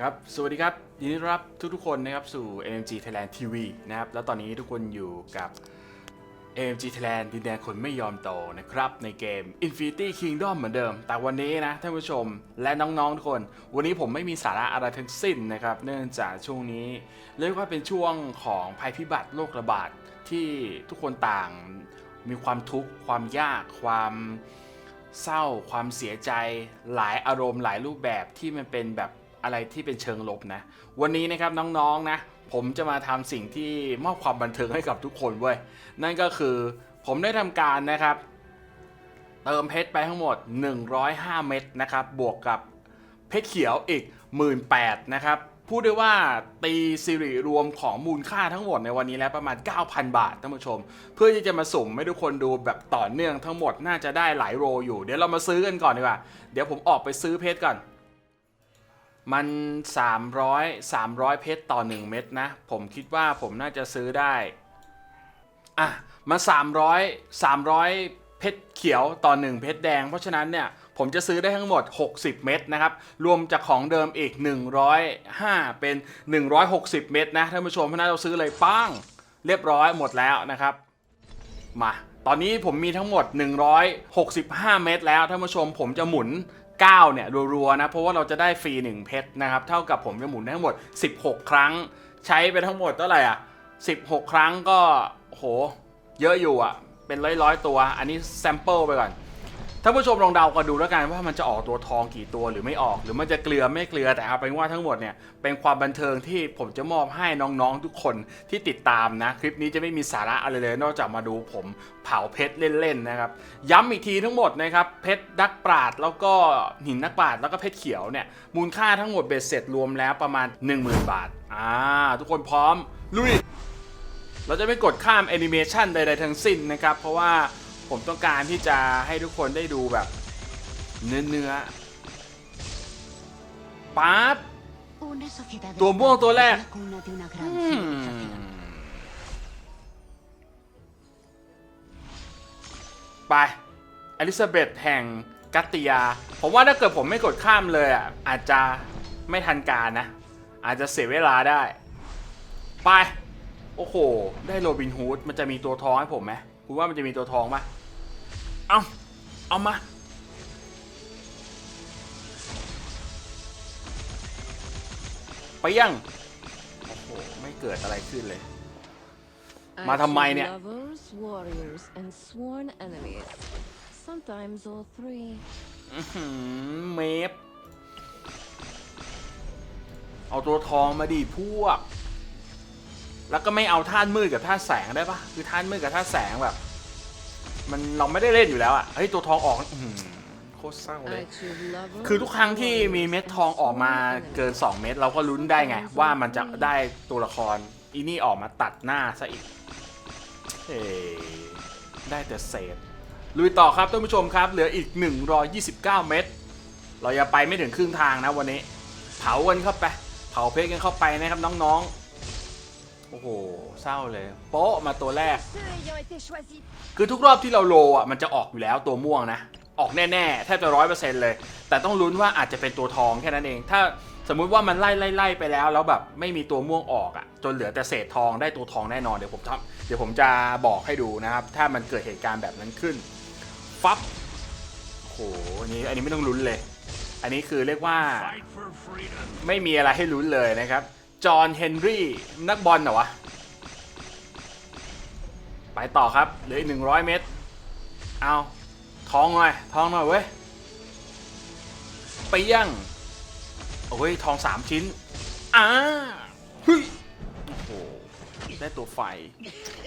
ครับ สวัสดีครับ ยินดีต้อนรับทุกๆคนนะครับสู่ AMG Thailand TV นะครับ แล้วตอนนี้ทุกคนอยู่กับ AMG Thailand ดินแดนคนไม่ยอมโตนะครับ ในเกม Infinity Kingdom เหมือนเดิม แต่วันนี้นะท่านผู้ชมและน้องๆทุกคน วันนี้ผมไม่มีสาระอะไรทั้งสิ้นนะครับ เนื่องจากช่วงนี้เรียกว่าเป็นช่วงของภัยพิบัติโรคระบาดที่ทุกคนต่างมีความทุกข์ความยากความเศร้าความเสียใจหลายอารมณ์หลายรูปแบบที่มันเป็นแบบ อะไรที่เป็นเชิงลบนะ วันนี้นะครับน้องๆนะผมจะมาทำสิ่งที่มอบความบันเทิงให้กับทุกคนเว้ยนั่นก็คือผมได้ทำการนะครับเติมเพชรไปทั้งหมด 105 เม็ดนะครับบวกกับเพชรเขียวอีก 18,000นะครับพูดได้ว่าตีสิริรวมของมูลค่าทั้งหมดในวันนี้แล้วประมาณ 9,000 บาทท่านผู้ชม เพื่อที่จะมาสุ่มให้ทุกคนดูแบบต่อเนื่องทั้งหมดน่าจะได้หลายโรอยู่ เดี๋ยวเรามาซื้อกันก่อนดีกว่า เดี๋ยวผมออกไปซื้อเพชรก่อน มัน 300 300 เพชรต่อ 1 เม็ดนะ ผมคิดว่าผมน่าจะซื้อได้ อะ มา 300 300 เพชรเขียวต่อ 1 เพชรแดง เพราะฉะนั้นเนี่ยผมจะซื้อได้ทั้งหมด 60 เม็ดนะครับ รวมจากของเดิมอีก 105 เป็น 160 เม็ดนะท่านผู้ชมเพราะนั้นเราซื้อเลยป้างเรียบร้อยหมดแล้วนะครับ มา ตอนนี้ผมมีทั้งหมด 165 เม็ดแล้วท่านผู้ชมผมจะหมุน 9 เนี่ยรัวๆนะ เพราะว่าเราจะได้ฟรี 1 เพชรนะครับ เท่ากับผมจะหมุนทั้งหมด 16 ครั้ง ใช้ไปทั้งหมดเท่าไหร่อะ 16 ครั้งก็โห เยอะอยู่อะ เป็นร้อยๆตัว อันนี้แซมเปิลไปก่อน ท่านผู้ชมลองเดากันดูแล้วกันว่ามันจะออกตัวทองกี่ตัวหรือไม่ออกหรือมันจะเกลือไม่เกลือแต่เอาเป็นว่าทั้งหมดเนี่ยเป็นความบันเทิงที่ผมจะมอบให้น้องๆทุกคนที่ติดตามนะ คลิปนี้จะไม่มีสาระอะไรเลย นอกจากมาดูผมเผาเพชรเล่นๆนะครับย้ำอีกทีทั้งหมดนะครับเพชรดักปราดแล้วก็หินนักปราดแล้วก็เพชรเขียวเนี่ยมูลค่าทั้งหมดเบ็ดเสร็จรวมแล้วประมาณ 10,000 บาทอ่าทุกคนพร้อมลุยเราจะไม่กดข้ามแอนิเมชันใดๆทั้งสิ้นนะครับเพราะว่า ผมต้องการที่จะให้ทุกคนได้ดูแบบเนื้อเนื้อปั๊บตัวม่วงตัวแรกไปอลิซาเบธแห่งกัตติยา ผมว่าถ้าเกิดผมไม่กดข้ามเลยอะ อาจจะไม่ทันการนะ อาจจะเสียเวลาได้ ไป โอ้โห ได้โรบินฮูด มันจะมีตัวทองให้ผมไหม คุณว่ามันจะมีตัวทองปะเอาเอามา ไปยัง โอ้โห ไม่เกิดอะไรขึ้นเลย มาทำไมเนี่ย Lovers, warriors, and sworn enemies. Sometimes all three. อื้อหือเมฟ เอาตัวทองมาดิพวก แล้วก็ไม่เอาท่านมืดกับท่านแสงได้ปะคือท่านมืดกับท่านแสงแบบ มันเราไม่ได้เล่นอยู่แล้วอะเฮ้ยตัวทองออกอื้อหือโคตรเศร้าเลย I choose lovers. คือทุกครั้งที่มีเม็ดทองออกมาเกิน 2 เม็ดเราก็ลุ้นได้ไง ว่ามันจะได้ตัวละครอีนี่ออกมาตัดหน้าซะอีกเฮ้ได้แต่เศษลุยต่อครับท่านผู้ชมครับ เหลืออีก 129 เม็ดเราอย่าไปไม่ถึงครึ่งทางนะวันนี้ เผากันเข้าไป เผาเพชรกันเข้าไปนะครับน้องๆโอ้โห เศร้าเลย โป๊ะมาตัวแรก คือทุกรอบที่เราโลอะมันจะออกอยู่แล้วตัวม่วงนะ ออกแน่ๆแทบจะร้อยเปอร์เซ็นต์เลย แต่ต้องลุ้นว่าอาจจะเป็นตัวทองแค่นั้นเอง ถ้าสมมุติว่ามันไล่ไล่ไล่ไปแล้ว แล้วแบบไม่มีตัวม่วงออกอะ จนเหลือแต่เศษทองได้ตัวทองแน่นอนเดี๋ยวผมทำเดี๋ยวผมจะบอกให้ดูนะครับ ถ้ามันเกิดเหตุการณ์แบบนั้นขึ้น ฟับโอ้โหอันนี้อันนี้ไม่ต้องลุ้นเลย อันนี้คือเรียกว่า ไม่มีอะไรให้ลุ้นเลยนะครับ จอห์นเฮนรี่นักบอลเหรอวะ ไปต่อครับ เหลืออีกหนึ่งร้อยเมตร เอาทองหน่อยทองหน่อยเว้ยไปยังโอ้ยทองสามชิ้นอ่าเฮ้ยโอ้โหได้ตัวไฟ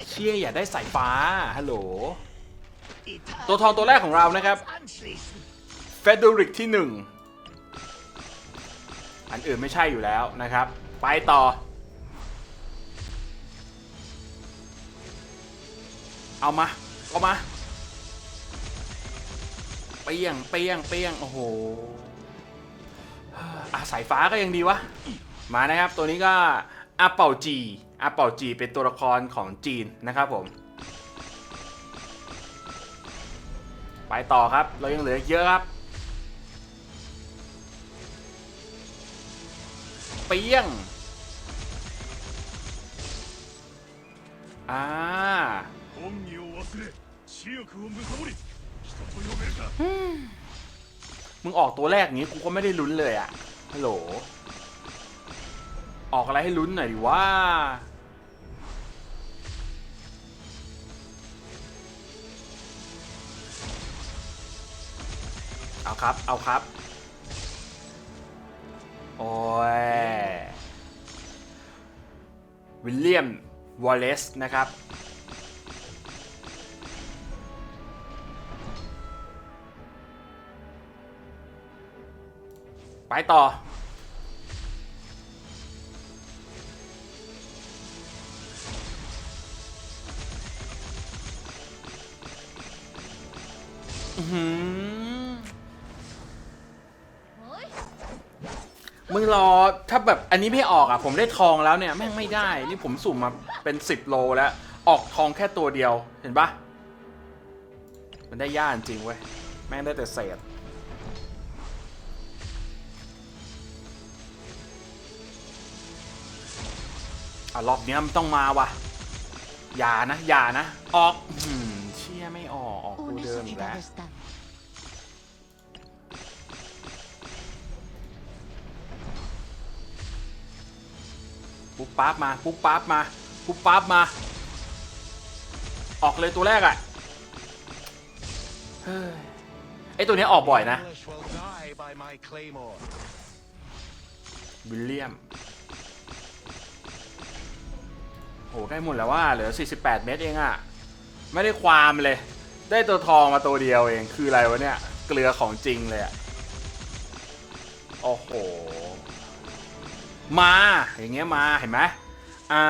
เชี่ยอย่าได้สายฟ้า ฮัลโหล ตัวทองตัวแรกของเรานะครับเฟเดริกที่หนึ่งอันอื่นไม่ใช่อยู่แล้วนะครับ ไปต่อ เอามาเอามา เปียง เปียง เปียง โอ้โหอะสายฟ้าก็ยังดีวะ มานะครับ ตัวนี้ก็อาเป่าจีอาเป่าจีเป็นตัวละครของจีนนะครับผม ไปต่อครับ เรายังเหลือเยอะครับ เปี้ยง อ่ามึงออกตัวแรกนี้กูก็ไม่ได้ลุ้นเลยอะฮัลโหล ออกอะไรให้ลุ้นหน่อยว่าเอาครับ เอาครับ โอ้ย วิลเลียม วอลเลซนะครับ ไปต่อ อือหือ มึงรอถ้าแบบอันนี้ไม่ออกอะ ผมได้ทองแล้วเนี่ยแม่งไม่ได้ นี่ผมสุ่มมาเป็น10โลแล้ว ออกทองแค่ตัวเดียวเห็นปะมันได้ย่าจริงเว้ย แม่งได้แต่เศษอะรอบเนี้ยมันต้องมาว่ะ อย่านะ อย่านะ ออกอื้อหือเชี่ยไม่ออกออกตัว Una เดิมอีกแล้ว ปุ๊บปั๊บมา ปุ๊บปั๊บมา ปุ๊บปั๊บมา ออกเลยตัวแรกอะ่ะเฮ้ยไอตัวนี้ออกบ่อยนะวิลเลียมโหใกล้หมดแล้วว่าเหลือ 48 เม็ดเองอะ่ะ ไม่ได้ความเลย ได้ตัวทองมาตัวเดียวเอง คืออะไรวะเนี่ย เกลือของจริงเลยอะ่ะ โอ้โห มาอย่างเงี้ยมาเห็นไหมอ่า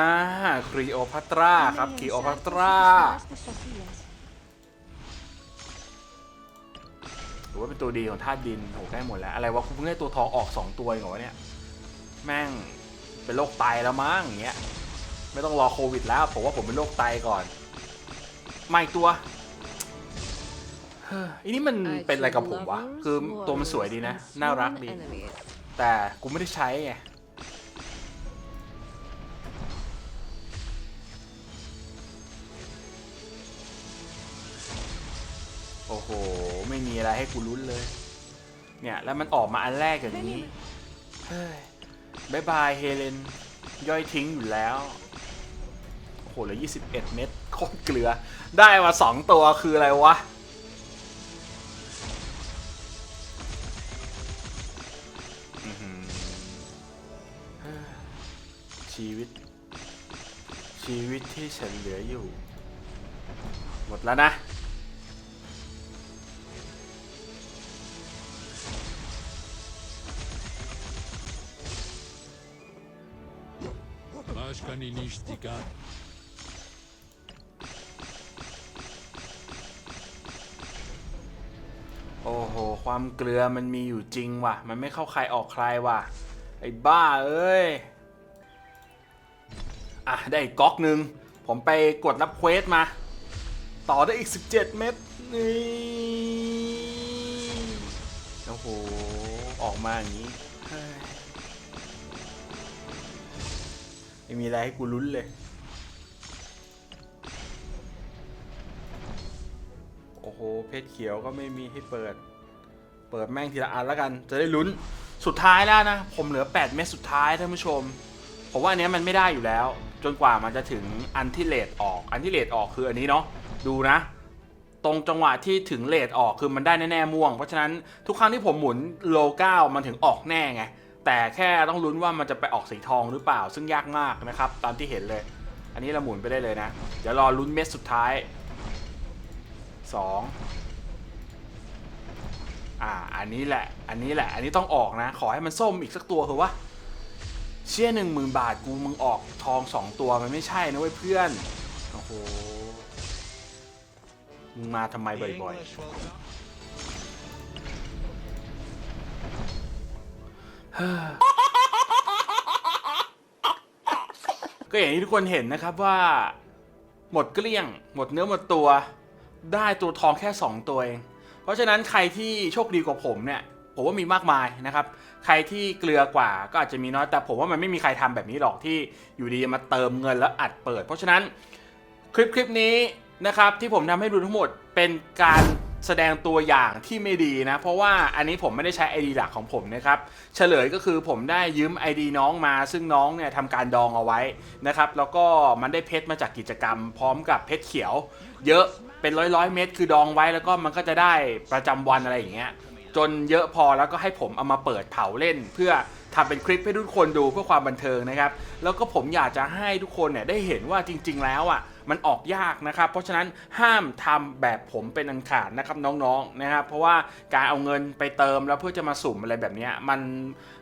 ครีโอพัตราครับครีโอพัตราหรือว่าเป็นตัวดีของธาตุดินโหใกล้หมดแล้ว อะไรวะกูเพิ่งได้ตัวทองออก 2 ตัวเองเหรอวะเนี่ย แม่งเป็นโรคไตแล้วมั้งอย่างเงี้ยไม่ต้องรอโควิดแล้วผมว่าผมเป็นโรคไตก่อนมาอีกตัวอันนี้มันเป็นอะไรกับผมวะ คือตัวมันสวยดีนะ น่ารักดี แต่กูไม่ได้ใช้ไง โอ้โห ไม่มีอะไรให้กูลุ้นเลย เนี่ยแล้วมันออกมาอันแรกอย่างนี้เฮ้ยบายบายเฮเลน ย่อยทิ้งอยู่แล้ว โอ้โหเหลือ21 เม็ดโคตรเกลือ ได้มา 2 ตัวคืออะไรวะอื้อหือเฮ้ยชีวิต ชีวิตที่ฉันเหลืออยู่ หมดแล้วนะ Straż kamienisztika. โอ้โห ความเกลือมันมีอยู่จริงว่ะ มันไม่เข้าใครออกใครว่ะ ไอ้บ้าเอ้ย อะ ได้อีกก๊อกหนึ่ง ผมไปกดรับเควสมา ต่อได้อีก 17 เม็ดนี่ โอ้โห ออกมาอย่างนี้ ม่มีอะไรให้กูลุ้นเลย โอ้โห เพชรเขียวก็ไม่มีให้เปิด เปิดแม่งทีละอันแล้วกัน จะได้ลุ้น สุดท้ายแล้วนะ ผมเหลือ 8 เม็ดสุดท้ายท่านผู้ชม ผมว่าอันเนี้ยมันไม่ได้อยู่แล้ว จนกว่ามันจะถึงอันที่เลดออก อันที่เลดออกคืออันนี้เนาะ ดูนะ ตรงจังหวะที่ถึงเลดออกคือมันได้แน่ๆม่วง เพราะฉะนั้นทุกครั้งที่ผมหมุนโลเก้ามันถึงออกแน่ไง แต่แค่ต้องลุ้นว่ามันจะไปออกสีทองหรือเปล่า ซึ่งยากมากนะครับ ตามที่เห็นเลย อันนี้เราหมุนไปได้เลยนะ เดี๋ยวรอลุ้นเม็ดสุดท้ายสองอ่า อันนี้แหละ อันนี้แหละ อันนี้ต้องออกนะ ขอให้มันส้มอีกสักตัวเถอะวะ เชี่ยหนึ่งหมื่นบาทกูมึงออกทองสองตัวมันไม่ใช่นะเว้ยเพื่อน โอ้โห มึงมาทำไมบ่อยๆ ก็อย่างที่ทุกคนเห็นนะครับว่า หมดเกลี้ยง หมดเนื้อหมดตัว ได้ตัวทองแค่ 2 ตัวเอง เพราะฉะนั้นใครที่โชคดีกว่าผมเนี่ยผมว่ามีมากมายนะครับ ใครที่เกลือกว่าก็อาจจะมีน้อย แต่ผมว่ามันไม่มีใครทำแบบนี้หรอกที่อยู่ดีมาเติมเงินแล้วอัดเปิด เพราะฉะนั้นคลิปคลิปนี้นะครับที่ผมทำให้ดูทั้งหมดเป็นการ แสดงตัวอย่างที่ไม่ดีนะ เพราะว่าอันนี้ผมไม่ได้ใช้ ID หลักของผมนะครับเฉลยก็คือผมได้ยืม ID น้องมา ซึ่งน้องเนี่ยทำการดองเอาไว้นะครับแล้วก็มันได้เพชรมาจากกิจกรรม พร้อมกับเพชรเขียว เยอะเป็นร้อยร้อยเม็ดคือดองไว้แล้วก็มันก็จะได้ประจำวันอะไรอย่างเงี้ยจนเยอะพอแล้วก็ให้ผมเอามาเปิดเผาเล่น เพื่อทำเป็นคลิปให้ทุกคนดูเพื่อความบันเทิงนะครับแล้วก็ผมอยากจะให้ทุกคนเนี่ยได้เห็นว่าจริง ๆ แล้วอะ มันออกยากนะครับ เพราะฉะนั้นห้ามทำแบบผมเป็นอันขาดนะครับน้องๆนะครับ เพราะว่าการเอาเงินไปเติมแล้วเพื่อจะมาสุ่มอะไรแบบนี้มัน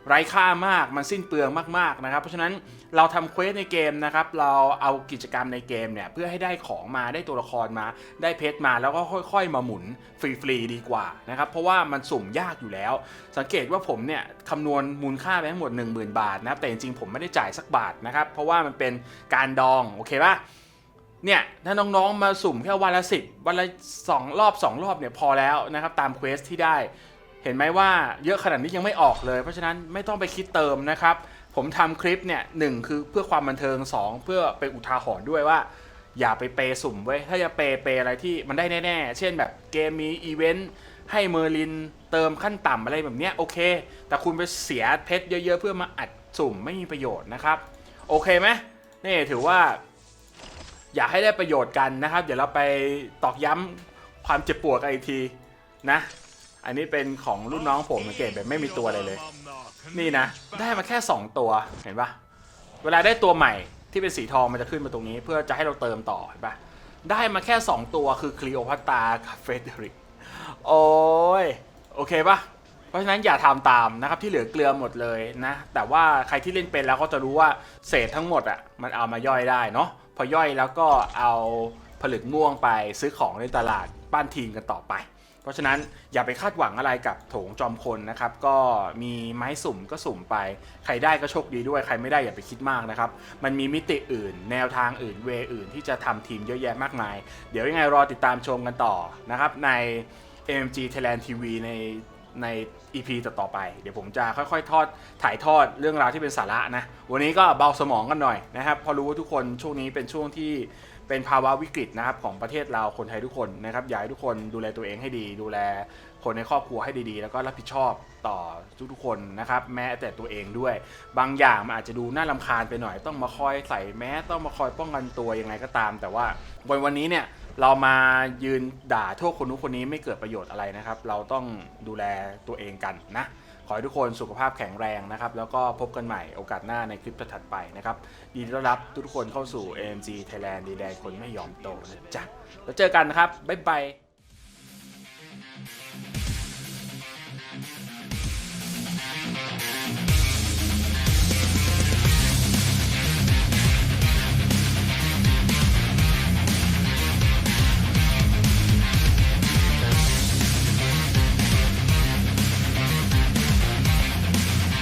ไร้ค่ามากมันสิ้นเปลืองมากๆนะครับ เพราะฉะนั้นเราทำเควสในเกมนะครับ เราเอากิจกรรมในเกมเนี่ยเพื่อให้ได้ของมาได้ตัวละครมาได้เพชรมาแล้วก็ค่อย ๆ มาหมุนฟรีๆดีกว่านะครับเพราะว่ามันสุ่มยากอยู่แล้ว สังเกตว่าผมเนี่ยคำนวณมูลค่าไปทั้งหมด 10,000 บาทนะครับแต่จริงๆผมไม่ได้จ่ายสักบาทนะครับเพราะว่ามันเป็นการดองโอเคปะ เนี่ยถ้าน้องๆมาสุ่มแค่วันละสิบวันละสองรอบสองรอบเนี่ยพอแล้วนะครับตามเควสที่ได้เห็นไหมว่าเยอะขนาดนี้ยังไม่ออกเลย เพราะฉะนั้นไม่ต้องไปคิดเติมนะครับ ผมทำคลิปเนี่ยหนึ่งคือเพื่อความบันเทิง 2 เพื่อเป็นอุทาหรณ์ด้วยว่า อย่าไปเปย์สุ่มไว้ถ้าจะเปย์เปย์อะไรที่มันได้แน่ๆ เช่นแบบเกมมีอีเวนต์ให้เมอร์ลินเติมขั้นต่ำอะไรแบบเนี้ยโอเค แต่คุณไปเสียเพชรเยอะๆ เพื่อมาอัดสุ่มไม่มีประโยชน์นะครับ โอเคไหมนี่ถือว่า อยากให้ได้ประโยชน์กันนะครับ เดี๋ยวเราไปตอกย้ำความเจ็บปวดกันอีกทีนะ อันนี้เป็นของรุ่นน้องผมสังเกตแบบไม่มีตัวอะไรเลย นี่นะ ได้มาแค่ 2 ตัวเห็นปะเวลาได้ตัวใหม่ที่เป็นสีทองมันจะขึ้นมาตรงนี้ เพื่อจะให้เราเติมต่อเห็นปะได้มาแค่ 2 ตัวคือคลีโอพัตรากับเฟเดริกโอ้ยโอเคปะเพราะฉะนั้นอย่าทำตามนะครับที่เหลือเกลือหมดเลยนะ แต่ว่าใครที่เล่นเป็นแล้วก็จะรู้ว่าเศษทั้งหมดอะมันเอามาย่อยได้เนาะ พอย่อยแล้วก็เอาผลึกม่วงไปซื้อของในตลาดปั้นทีมกันต่อไป เพราะฉะนั้นอย่าไปคาดหวังอะไรกับโถงจอมคนนะครับ ก็มีไม้สุ่มก็สุ่มไป ใครได้ก็โชคดีด้วยใครไม่ได้อย่าไปคิดมากนะครับ มันมีมิติอื่น แนวทางอื่นเวอื่นที่จะทำทีมเยอะแยะมากมาย เดี๋ยวยังไงรอติดตามชมกันต่อนะครับใน AMG Thailand TV ใน ใน EP ต่อๆไป เดี๋ยวผมจะค่อยๆ ทอดถ่ายทอดเรื่องราวที่เป็นสาระนะ วันนี้ก็เบาสมองกันหน่อยนะครับเพอรู้ว่าทุกคนช่วงนี้เป็นช่วงที่ เป็นภาวะวิกฤตนะครับของประเทศเราคนไทยทุกคนนะครับอยากให้ทุกคนดูแลตัวเองให้ดี ดูแลคนในครอบครัวให้ดีๆ แล้วก็รับผิดชอบต่อทุกๆคนนะครับแม้แต่ตัวเองด้วย บางอย่างมันอาจจะดูน่าลำคาญไปหน่อย ต้องมาคอยใส่แมสต้องมาคอยป้องกันตัวยังไงก็ตาม แต่ว่าวันวันนี้เนี่ยเรามายืนด่าโทษคนนู้นคนนี้ไม่เกิดประโยชน์อะไรนะครับ เราต้องดูแลตัวเองกันนะ ขอให้ทุกคนสุขภาพแข็งแรงนะครับ แล้วก็พบกันใหม่โอกาสหน้าในคลิปถัดไปนะครับ ยินดีต้อนรับทุกคนเข้าสู่ AMG Thailand ดีแดงคนไม่ยอมโตนะจ๊ะ แล้วเจอกันนะครับ บ๊ายบาย